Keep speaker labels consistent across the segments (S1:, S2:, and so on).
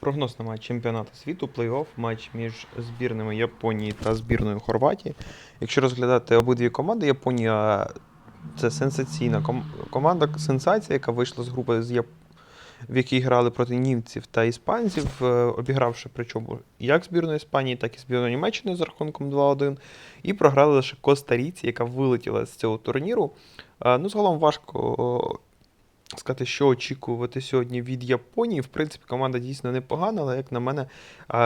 S1: Прогноз на матч чемпіонату світу, плей-офф, матч між збірними Японії та збірною Хорватії. Якщо розглядати обидві команди, Японія це сенсаційна ком- команда, сенсація, яка вийшла з групи, з Яп... в якій грали проти німців та іспанців, е, обігравши причому як збірну Іспанії, так і збірну Німеччини з рахунком 2-1. І програли лише Коста-Ріці, яка вилетіла з цього турніру. Е, Ну, загалом важко сказати, що очікувати сьогодні від Японії. В принципі, команда дійсно непогана, але, як на мене,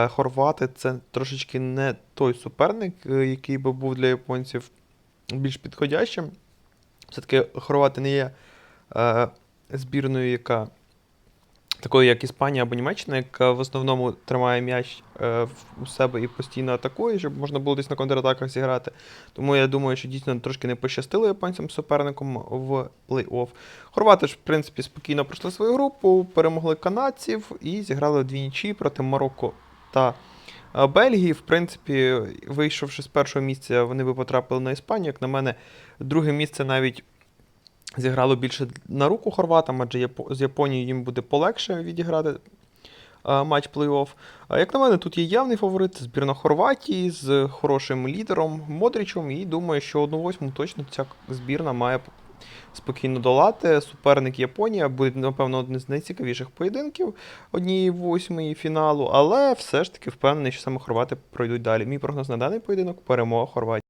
S1: хорвати це трошечки не той суперник, е, який би був для японців більш підходящим. Все-таки хорвати не є е, збірною, яка такою, як Іспанія або Німеччина, яка в основному тримає м'яч е, у себе і постійно атакує, щоб можна було десь на контратаках зіграти. Тому я думаю, що дійсно трошки не пощастило японцям суперником в плей-офф. Хорвати ж, в принципі, спокійно пройшли свою групу, перемогли канадців і зіграли дві нічі проти Марокко та е, Бельгії. В принципі, вийшовши з першого місця, вони би потрапили на Іспанію. Як на мене, друге місце навіть зіграло більше на руку хорватам, адже з Японією їм буде полегше відіграти е, матч плей-офф. Як на мене, тут є явний фаворит збірна Хорватії з хорошим лідером Модрічем. І думаю, що 1-8 точно ця збірна має спокійно долати. Суперник Японія буде, напевно, один з найцікавіших поєдинків однієї восьмої фіналу, але все ж таки впевнений, що саме хорвати пройдуть далі. Мій прогноз на даний поєдинок перемога Хорватії.